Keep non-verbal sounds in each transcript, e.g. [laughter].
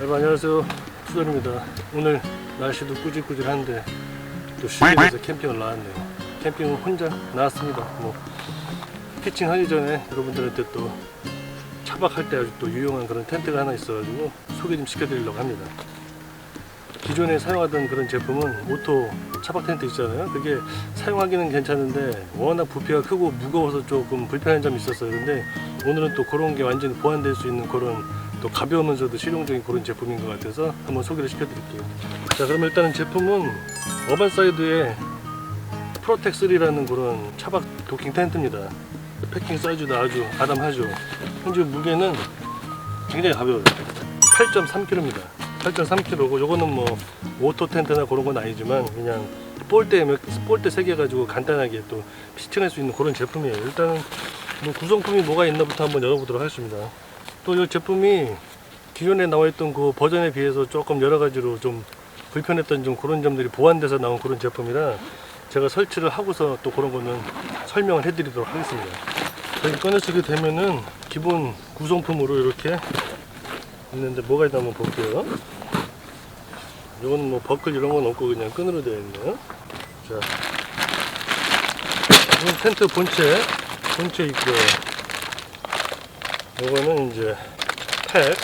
안녕하세요. 수전입니다. 오늘 날씨도 꾸질꾸질한데 또 쉬게 돼서 캠핑을 나왔네요. 캠핑은 혼자 나왔습니다. 뭐 피칭 하기 전에 여러분들한테 또 차박할 때 아주 또 유용한 그런 텐트가 하나 있어가지고 소개 좀 시켜드리려고 합니다. 기존에 사용하던 그런 제품은 오토 차박 텐트 있잖아요. 그게 사용하기는 괜찮은데 워낙 부피가 크고 무거워서 조금 불편한 점이 있었어요 근데 오늘은 또 그런 게 완전히 보완될 수 있는 그런 또 가벼우면서도 실용적인 그런 제품인 것 같아서 한번 소개를 시켜드릴게요. 자, 그럼 일단은 제품은 어반사이드의 프로텍3라는 그런 차박 도킹 텐트입니다. 패킹 사이즈도 아주 아담하죠. 현재 무게는 굉장히 가벼워요. 8.3kg입니다. 8.3kg고 요거는 뭐 오토 텐트나 그런 건 아니지만 그냥 볼대 몇- 볼대 세 개 가지고 간단하게 또 피칭할 수 있는 그런 제품이에요. 일단은 뭐 구성품이 뭐가 있나부터 한번 열어보도록 하겠습니다. 또 이 제품이 기존에 나와있던 그 버전에 비해서 조금 여러 가지로 좀 불편했던 좀 그런 점들이 보완돼서 나온 그런 제품이라 제가 설치를 하고서 또 그런 거는 설명을 해드리도록 하겠습니다. 여기 꺼내시게 되면은 기본 구성품으로 이렇게 있는데 뭐가 있나 한번 볼게요. 이건 뭐 버클 이런 건 없고 그냥 끈으로 되어 있네요. 자, 이건 텐트 본체, 본체 있고요. 요거는 이제 팩,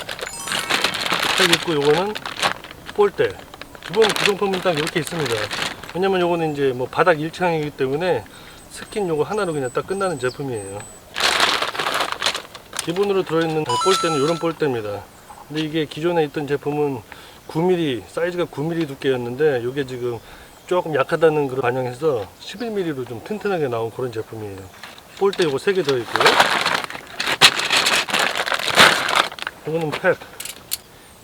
팩 있고 요거는 볼대. 기본 구성품은 딱 이렇게 있습니다. 왜냐면 요거는 이제 뭐 바닥 일창이기 때문에 스킨 요거 하나로 그냥 딱 끝나는 제품이에요. 기본으로 들어있는 볼대는 이런 볼대입니다. 근데 이게 기존에 있던 제품은 9mm, 사이즈가 9mm 두께였는데 이게 지금 조금 약하다는 걸 반영해서 11mm로 좀 튼튼하게 나온 그런 제품이에요. 볼대 요거 3개 들어있고요. 이거는 팩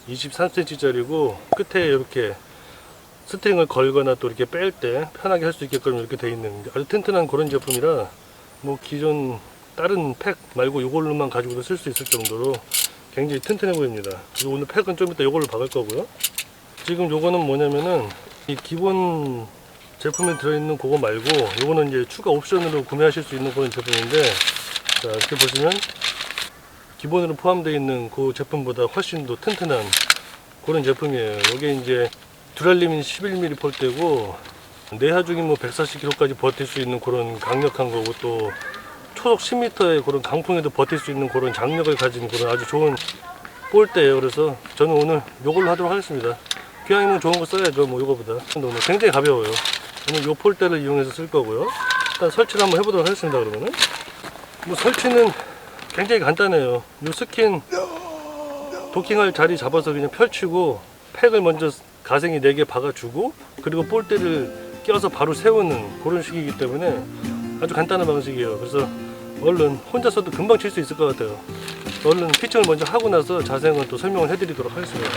23cm짜리고 끝에 이렇게 스트링을 걸거나 또 이렇게 뺄 때 편하게 할 수 있게끔 이렇게 돼 있는 아주 튼튼한 그런 제품이라 뭐 기존 다른 팩 말고 이걸로만 가지고도 쓸 수 있을 정도로 굉장히 튼튼해 보입니다. 그리고 오늘 팩은 좀 이따 이걸로 박을 거고요. 지금 요거는 뭐냐면은 이 기본 제품에 들어있는 그거 말고 요거는 이제 추가 옵션으로 구매하실 수 있는 그런 제품인데 자 이렇게 보시면 기본으로 포함되어 있는 그 제품보다 훨씬 더 튼튼한 그런 제품이에요. 이게 이제 듀랄리민 11mm 폴대고 내하중이 뭐 140kg까지 버틸 수 있는 그런 강력한 거고 또 초속 10m의 그런 강풍에도 버틸 수 있는 그런 장력을 가진 그런 아주 좋은 볼대예요. 그래서 저는 오늘 이걸로 하도록 하겠습니다. 기왕이면 좋은 거 써야죠. 뭐 이거보다. 오늘 굉장히 가벼워요. 오늘 이 폴대를 이용해서 쓸 거고요. 일단 설치를 한번 해보도록 하겠습니다. 그러면은 뭐 설치는 굉장히 간단해요. 이 스킨 도킹할 자리 잡아서 그냥 펼치고 팩을 먼저 가생이 4개 박아주고 그리고 볼대를 껴서 바로 세우는 그런 식이기 때문에 아주 간단한 방식이에요. 그래서 얼른 혼자서도 금방 칠 수 있을 것 같아요. 얼른 피칭을 먼저 하고 나서 자세한 또 설명을 해드리도록 하겠습니다.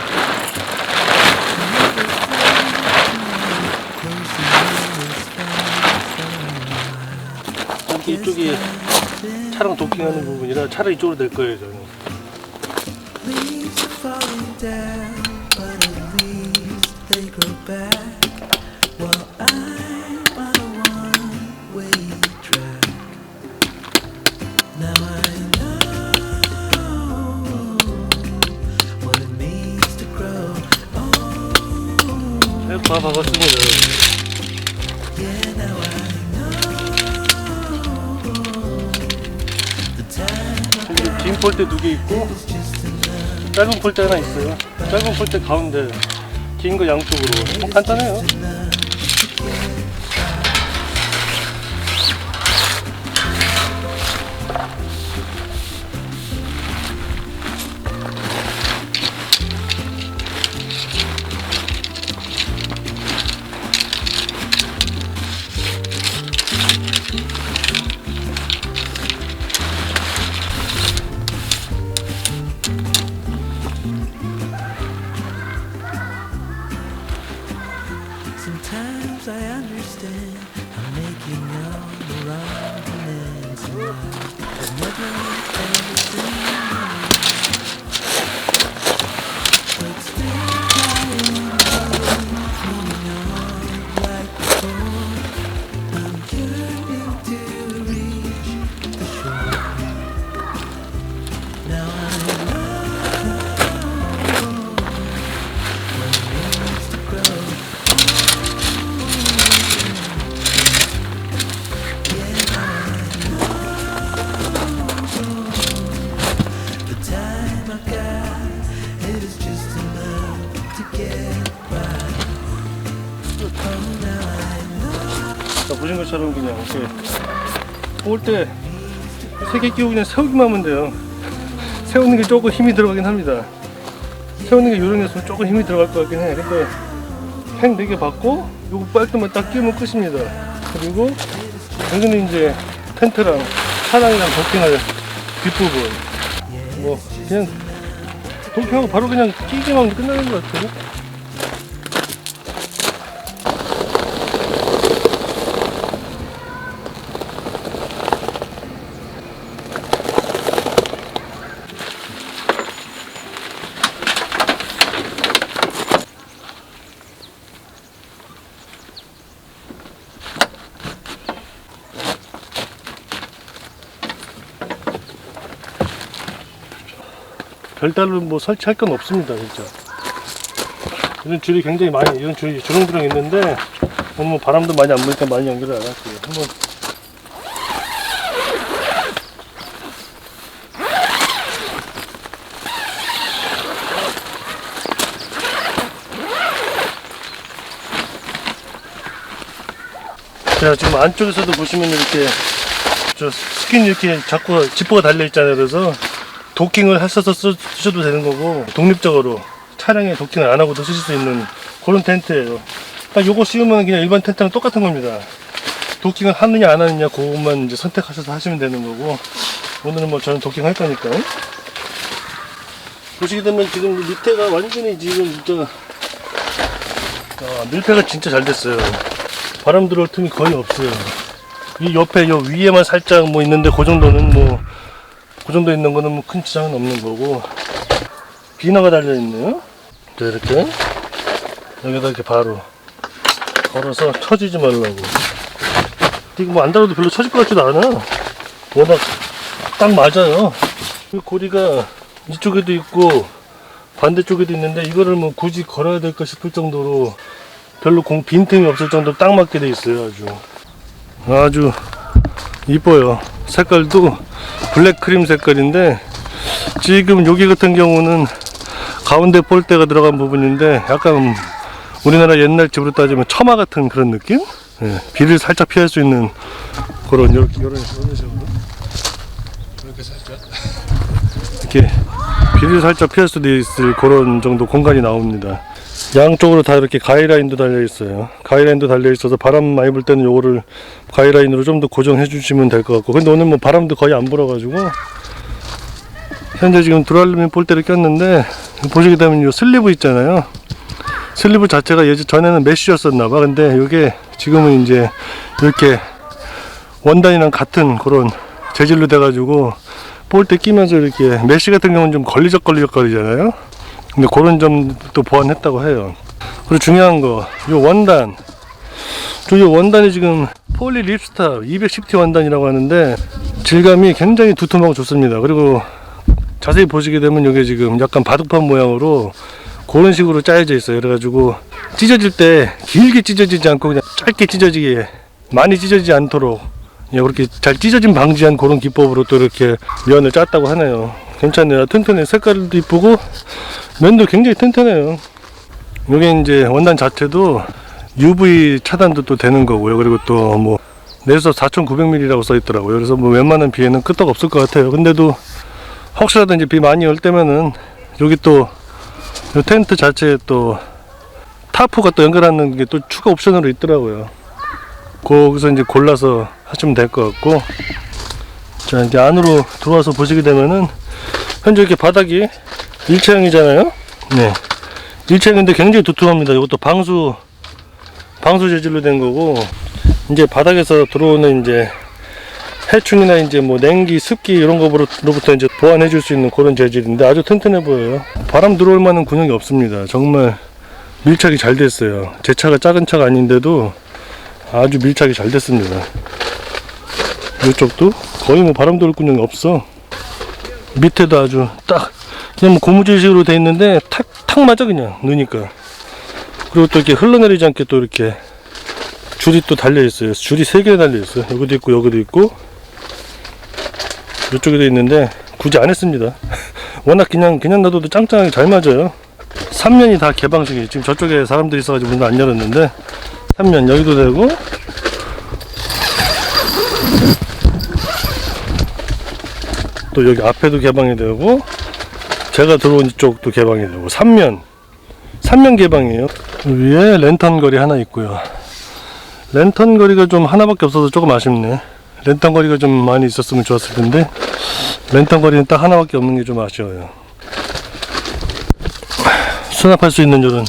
이렇게 이쪽이 차랑 도킹하는 부분이라 차라리 이쪽으로 될 거예요, 저는. But at 긴 폴대 두 개 있고. 짧은 폴대 하나 있어요. 짧은 폴대 가운데 긴 거 양쪽으로 뭐 간단해요. 것처럼 그냥 이렇게 뽑을 때세 개 끼고 그냥 세우기만 하면 돼요. 세우는 게 조금 힘이 들어가긴 합니다. 세우는 게 요령이었으면 조금 힘이 들어갈 것 같긴 해. 근데 팽 4개 받고 요거 빨대만 딱 끼우면 끝입니다. 그리고 여기는 이제 텐트랑 차량이랑 도킹할 뒷부분 뭐 그냥 도킹하고 바로 그냥 끼기만 끝나는 것 같아요. 별다른 뭐 설치할 건 없습니다 진짜. 이런 줄이 굉장히 많이 이런 줄이 주렁주렁 있는데 너무 바람도 많이 안 부니까 많이 연결을 안 할게요. 한번. 자 지금 안쪽에서도 보시면 이렇게 저 스킨 이렇게 자꾸 지퍼가 달려 있잖아요. 그래서 도킹을 하셔서 쓰- 쓰셔도 되는 거고 독립적으로 차량에 도킹을 안 하고도 쓰실 수 있는 그런 텐트예요. 딱 요거 씌우면 그냥 일반 텐트랑 똑같은 겁니다. 도킹을 하느냐 안 하느냐 그것만 이제 선택하셔서 하시면 되는 거고 오늘은 뭐 저는 도킹 할 거니까 보시게 되면 지금 밑에가 완전히 지금 진짜 아, 밀폐가 진짜 잘 됐어요. 바람 들어올 틈이 거의 없어요. 이 옆에 요 위에만 살짝 뭐 있는데 그 정도는 뭐그 정도 있는 거는 뭐 큰 지장은 없는 거고 비너가 달려 있네요. 자 이렇게 여기다 이렇게 바로 걸어서 처지지 말라고. 이거 뭐 안 달아도 별로 처질 것 같지도 않아. 워낙 딱 맞아요. 이 고리가 이쪽에도 있고 반대쪽에도 있는데 이거를 뭐 굳이 걸어야 될까 싶을 정도로 별로 공 빈틈이 없을 정도로 딱 맞게 돼 있어요 아주 아주 이뻐요 색깔도 블랙 크림 색깔인데 지금 여기 같은 경우는 가운데 볼대가 들어간 부분인데 약간 우리나라 옛날 집으로 따지면 처마 같은 그런 느낌? 예, 비를 살짝 피할 수 있는 그런 이렇게 이런 식으로 이렇게 살짝 이렇게 비를 살짝 피할 수도 있을 그런 정도 공간이 나옵니다. 양쪽으로 다 이렇게 가이라인도 달려 있어요. 가이라인도 달려 있어서 바람 많이 불 때는 요거를 가이라인으로 좀 더 고정해 주시면 될 것 같고. 근데 오늘 뭐 바람도 거의 안 불어가지고 현재 지금 드랄루민 볼대를 꼈는데 보시게 되면 요 슬리브 있잖아요. 슬리브 자체가 예전 전에는 메쉬였었나 봐. 근데 이게 지금은 이제 이렇게 원단이랑 같은 그런 재질로 돼 가지고 볼 때 끼면서 이렇게 메쉬 같은 경우는 좀 걸리적 걸리적 거리잖아요. 근데 그런 점도 보완했다고 해요. 그리고 중요한 거, 요 원단. 저이 원단이 지금 폴리 립스타 210T 원단이라고 하는데 질감이 굉장히 두툼하고 좋습니다. 그리고 자세히 보시게 되면 이게 지금 약간 바둑판 모양으로 그런 식으로 짜여져 있어요. 그래가지고 찢어질 때 길게 찢어지지 않고 그냥 짧게 찢어지게 많이 찢어지지 않도록 예, 그렇게 잘 찢어짐 방지한 그런 기법으로 또 이렇게 면을 짰다고 하네요. 괜찮네요. 튼튼해. 색깔도 이쁘고 면도 굉장히 튼튼해요. 이게 이제 원단 자체도 UV 차단도 또 되는 거고요. 그리고 또 뭐 내서 4,900ml라고 써 있더라고요. 그래서 뭐 웬만한 비에는 끄떡 없을 것 같아요. 근데도 혹시라도 이제 비 많이 올 때면은 여기 또이 텐트 자체에 또 타프가 또 연결하는 게 또 추가 옵션으로 있더라고요. 거기서 이제 골라서 하시면 될 것 같고. 자 이제 안으로 들어와서 보시게 되면은 현재 이렇게 바닥이 일체형이잖아요? 네. 일체형인데 굉장히 두툼합니다. 이것도 방수 방수 재질로 된 거고. 이제 바닥에서 들어오는 이제 해충이나 이제 뭐 냉기 습기 이런 거로부터 이제 보완해 줄 수 있는 그런 재질인데 아주 튼튼해 보여요 바람 들어올 만한 군형이 없습니다 정말 밀착이 잘 됐어요 제 차가 작은 차가 아닌데도 아주 밀착이 잘 됐습니다. 이쪽도 거의 뭐 바람 돌 군형이 없어. 밑에도 아주 딱 그냥 뭐 고무줄식으로 돼 있는데 탁, 탁 맞아 그냥 넣으니까. 그리고 또 이렇게 흘러내리지 않게 또 이렇게 줄이 또 달려 있어요. 줄이 세 개 달려 있어요. 여기도 있고 여기도 있고 이쪽에도 있는데 굳이 안 했습니다. [laughs] 워낙 그냥 그냥 놔둬도 짱짱하게 잘 맞아요. 3면이 다 개방식이에요 지금 저쪽에 사람들이 있어가지고 문을 안 열었는데 3면 여기도 되고. 또 여기 앞에도 개방이 되고 제가 들어온 쪽도 개방이 되고 3면 3면 개방이에요. 위에 랜턴 거리 하나 있고요. 랜턴 거리가 좀 하나밖에 없어서 조금 아쉽네. 랜턴 거리가 좀 많이 있었으면 좋았을 텐데 랜턴 거리는 딱 하나밖에 없는 게 좀 아쉬워요 수납할 수 있는 이런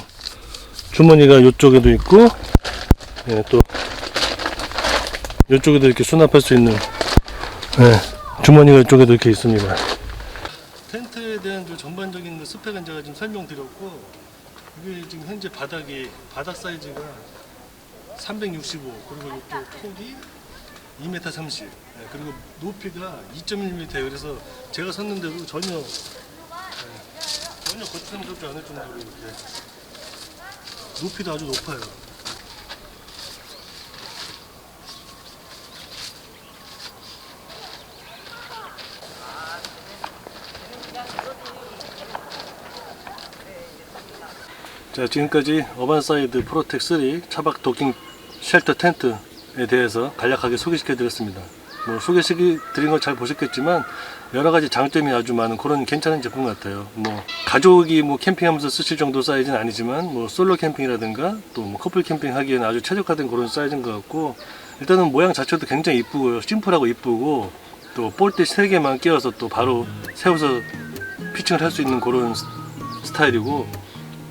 주머니가 이쪽에도 있고 예, 또 이쪽에도 이렇게 수납할 수 있는 예, 주머니가 이쪽에도 이렇게 있습니다. 텐트에 대한 그 전반적인 그 스펙은 제가 지금 설명드렸고 이게 지금 현재 바닥이 바닥 사이즈가 365 그리고 이쪽 폭이 2m 30 예, 그리고 높이가 2.1m예요. 그래서 제가 섰는데도 전혀 예, 전혀 거침스럽지 않을 정도로 이렇게 높이도 아주 높아요. 자 지금까지 어반사이드 프로텍 3 차박 도킹 쉘터 텐트 에 대해서 간략하게 소개시켜 드렸습니다. 뭐 소개시켜 드린 거 잘 보셨겠지만 여러 가지 장점이 아주 많은 그런 괜찮은 제품 같아요. 뭐 가족이 뭐 캠핑하면서 쓰실 정도 사이즈는 아니지만 뭐 솔로 캠핑이라든가 또 뭐 커플 캠핑 하기에는 아주 최적화된 그런 사이즈인 것 같고 일단은 모양 자체도 굉장히 이쁘고요. 심플하고 이쁘고 또 볼트 3개만 끼워서 또 바로 세워서 피칭을 할 수 있는 그런 스- 스타일이고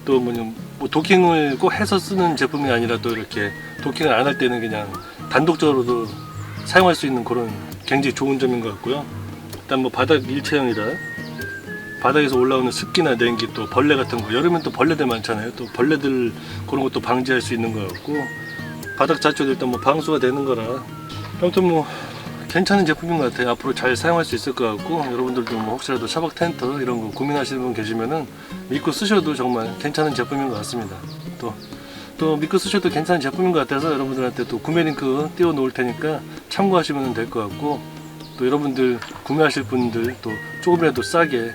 또 뭐냐 뭐 도킹을 꼭 해서 쓰는 제품이 아니라 또 이렇게 도킹을 안 할 때는 그냥 단독적으로도 사용할 수 있는 그런 굉장히 좋은 점인 것 같고요. 일단 뭐 바닥 일체형이라 바닥에서 올라오는 습기나 냉기 또 벌레 같은 거 여름엔 또 벌레들 많잖아요. 또 벌레들 그런 것도 방지할 수 있는 것 같고 바닥 자체도 일단 뭐 방수가 되는 거라 아무튼 뭐 괜찮은 제품인 것 같아요. 앞으로 잘 사용할 수 있을 것 같고 여러분들도 뭐 혹시라도 차박 텐트 이런 거 고민하시는 분 계시면은 믿고 쓰셔도 정말 괜찮은 제품인 것 같습니다. 또, 또 믿고 쓰셔도 괜찮은 제품인 것 같아서 여러분들한테 또 구매 링크 띄워 놓을 테니까 참고하시면 될 것 같고 또 여러분들 구매하실 분들 또 조금이라도 싸게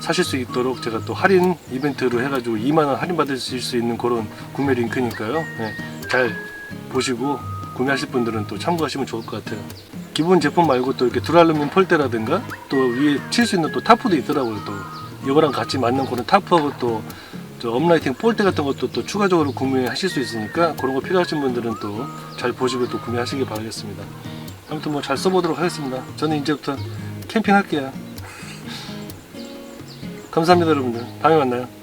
사실 수 있도록 제가 또 할인 이벤트로 해가지고 2만원 할인 받으실 수 있는 그런 구매 링크니까요. 네, 잘 보시고 구매하실 분들은 또 참고하시면 좋을 것 같아요. 기본 제품 말고 또 이렇게 두랄루민 폴대라든가 또 위에 칠 수 있는 또 타프도 있더라고요. 또 이거랑 같이 맞는 그런 타프하고 또 저 업라이팅 볼대 같은 것도 또 추가적으로 구매하실 수 있으니까 그런 거 필요하신 분들은 또 잘 보시고 또 구매하시기 바라겠습니다. 아무튼 뭐 잘 써보도록 하겠습니다. 저는 이제부터 캠핑 할게요. [laughs] 감사합니다 여러분들. 다음에 만나요.